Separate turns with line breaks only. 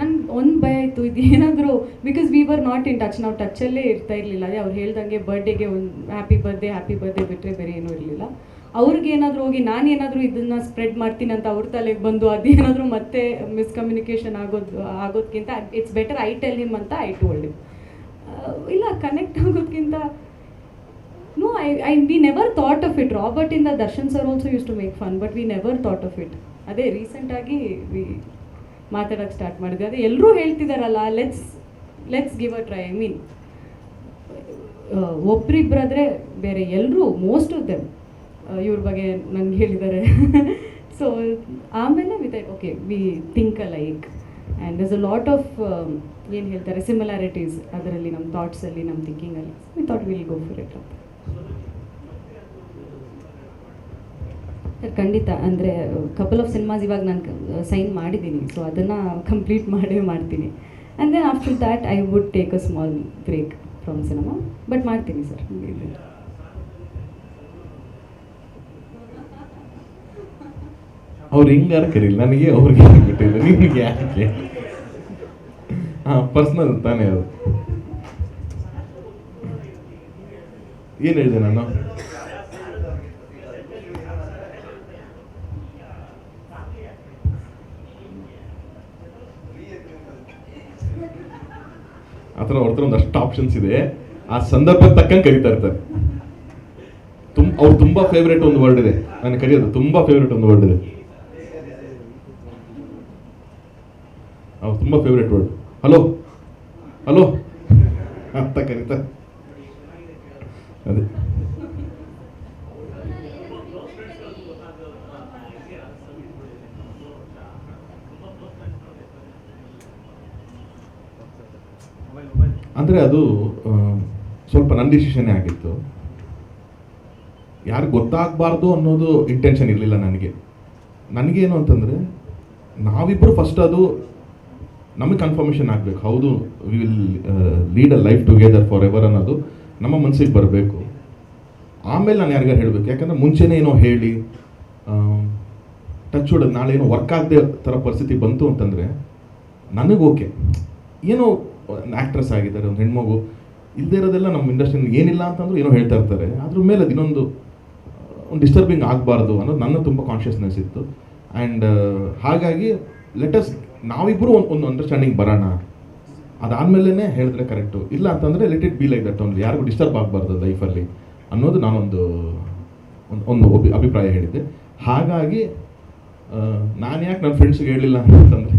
ನನ್ಗೆ ಒಂದು ಭಯ ಇತ್ತು. ಇದು ಏನಾದರೂ because we were not in touch ನಾವು ಟಚಲ್ಲೇ ಇರ್ತಾ ಇರಲಿಲ್ಲ. ಅದೇ ಅವ್ರು ಹೇಳ್ದಂಗೆ ಬರ್ಡೇಗೆ ಒಂದು ಹ್ಯಾಪಿ ಬರ್ಡೇ ಹ್ಯಾಪಿ ಬರ್ಡೇ ಬಿಟ್ಟರೆ ಬೇರೆ ಏನೂ ಇರಲಿಲ್ಲ. ಅವ್ರಿಗೆ ಏನಾದರೂ ಹೋಗಿ, ನಾನು ಏನಾದರೂ ಇದನ್ನು ಸ್ಪ್ರೆಡ್ ಮಾಡ್ತೀನಿ ಅಂತ ಅವ್ರ ತಲೆಗೆ ಬಂದು ಅದೇನಾದರೂ ಮತ್ತೆ ಮಿಸ್ಕಮ್ಯುನಿಕೇಷನ್ ಆಗೋದು ಆಗೋದಕ್ಕಿಂತ it's better I tell him ಅಂತ ಐ ಟೋಲ್ಡ್ ಹಿಮ್ ಇಲ್ಲ connect ಆಗೋದಕ್ಕಿಂತ no I I we never thought of it Robert ಇಂದ Darshan sir also use to make fun but we never thought of it ಅದೇ ರೀಸೆಂಟಾಗಿ we ಮಾತಾಡೋಕ್ಕೆ start ಮಾಡಿದ್ವಿ. ಅದೇ ಎಲ್ಲರೂ ಹೇಳ್ತಿದಾರಲ್ಲ let's let's give a try I mean ಒಬ್ರಿಬ್ಬರಾದ್ರೆ ಬೇರೆ ಎಲ್ಲರೂ most of them ಇವ್ರ ಬಗ್ಗೆ ನನಗೆ ಹೇಳಿದ್ದಾರೆ ಸೊ ಆಮೇಲೆ with okay we think uh like and thus a lot of ಏನು ಹೇಳ್ತಾರೆ ಸಿಮಿಲಾರಿಟೀಸ್ ಅದರಲ್ಲಿ ನಮ್ಮ ಥಾಟ್ಸಲ್ಲಿ ನಮ್ಮ ಥಿಂಕಿಂಗಲ್ಲಿ we thought will go for it ಅಂತ ಸರ್ ಖಂಡಿತ. ಅಂದರೆ ಕಪಲ್ ಆಫ್ ಸಿನಿಮಾಸ್ ಇವಾಗ ನಾನು ಸೈನ್ ಮಾಡಿದ್ದೀನಿ. ಸೊ ಅದನ್ನು ಕಂಪ್ಲೀಟ್ ಮಾಡೇ ಮಾಡ್ತೀನಿ. And then after that I would take a small break from cinema but ಮಾಡ್ತೀನಿ ಸರ್
ಅವ್ರು ಹಿಂಗಾರ ಕರೀಲಿ ನನಗೆ ಅವ್ರಿಗೆ ಬಿಟ್ಟಿಲ್ಲ? ನಿಮ್ಗೆ ಯಾಕೆ ಹಾಂ ಪರ್ಸ್ನಲ್ ತಾನೇ ಅದು. ಏನು ಹೇಳಿದೆ ನಾನು? ಆ ಥರ ಅವ್ರ ಒಂದು ಒಂದಷ್ಟು ಆಪ್ಷನ್ಸ್ ಇದೆ. ಆ ಸಂದರ್ಭಕ್ಕೆ ತಕ್ಕಂಗೆ ಕರಿತಾ ಇರ್ತಾರೆ. ತುಂಬ ಅವ್ರು ತುಂಬ ಫೇವ್ರೇಟ್ ಒಂದು ವರ್ಡ್ ಇದೆ. ನಾನು ಕರೆಯೋದು, ತುಂಬ ಫೇವ್ರೇಟ್ ಒಂದು ವರ್ಡ್ ಇದೆ. ಅವ್ರು ತುಂಬ ಫೇವ್ರೇಟ್ ವರ್ಡ್ ಹಲೋ ಹಲೋ ಅಂತ ಕರೀತಾ. ಅದೇ. ಅಂದರೆ ಅದು ಸ್ವಲ್ಪ ನನ್ನ ಡಿಸಿಷನೇ ಆಗಿತ್ತು. ಯಾರು ಗೊತ್ತಾಗಬಾರ್ದು ಅನ್ನೋದು ಇಂಟೆನ್ಷನ್ ಇರಲಿಲ್ಲ ನನಗೆ. ನನಗೇನು ಅಂತಂದರೆ ನಾವಿಬ್ಬರು ಫಸ್ಟ್ ಅದು ನಮಗೆ ಕನ್ಫರ್ಮೇಷನ್ ಆಗಬೇಕು. ಹೌದು we will lead a life together forever ಅನ್ನೋದು ನಮ್ಮ ಮನಸ್ಸಿಗೆ ಬರಬೇಕು. ಆಮೇಲೆ ನಾನು ಯಾರಿಗಾರು ಹೇಳಬೇಕು, ಯಾಕಂದರೆ ಮುಂಚೆನೇ ಏನೋ ಹೇಳಿ ಟಚ್ ಹೊಡೋದು ನಾಳೆ ಏನೋ ವರ್ಕ್ ಆಗದೆ ಥರ ಪರಿಸ್ಥಿತಿ ಬಂತು ಅಂತಂದರೆ, ನನಗೆ ಓಕೆ ಏನೋ ಆ್ಯಕ್ಟ್ರೆಸ್ ಆಗಿದ್ದಾರೆ, ಒಂದು ಹೆಣ್ಮಗು. ಇಲ್ಲದೇ ಇರೋದೆಲ್ಲ ನಮ್ಮ ಇಂಡಸ್ಟ್ರಿ ಏನಿಲ್ಲ ಅಂತಂದ್ರೂ ಏನೋ ಹೇಳ್ತಾ ಇರ್ತಾರೆ. ಅದ್ರ ಮೇಲೆ ಅದು ಇನ್ನೊಂದು, ಒಂದು ಡಿಸ್ಟರ್ಬಿಂಗ್ ಆಗಬಾರ್ದು ಅನ್ನೋದು ನನ್ನ ತುಂಬ ಕಾನ್ಷಿಯಸ್ನೆಸ್ ಇತ್ತು. ಆ್ಯಂಡ್ ಹಾಗಾಗಿ ಲೆಟಸ್ ನಾವಿಬ್ಬರು ಒಂದು ಒಂದು ಅಂಡರ್ಸ್ಟ್ಯಾಂಡಿಂಗ್ ಬರೋಣ. ಅದಾದಮೇಲೆ ಹೇಳಿದ್ರೆ ಕರೆಕ್ಟು ಇಲ್ಲ ಅಂತಂದರೆ let it be like that ಒಂದು ಯಾರಿಗೂ ಡಿಸ್ಟರ್ಬ್ ಆಗಬಾರ್ದು ಲೈಫಲ್ಲಿ ಅನ್ನೋದು ನಾನೊಂದು, ಒಂದು ಒಂದು ಅಭಿ, ಅಭಿಪ್ರಾಯ ಹೇಳಿದ್ದೆ. ಹಾಗಾಗಿ ನಾನು ಯಾಕೆ ನನ್ನ ಫ್ರೆಂಡ್ಸ್ಗೆ ಹೇಳಿಲ್ಲ ಅಂತಂದರೆ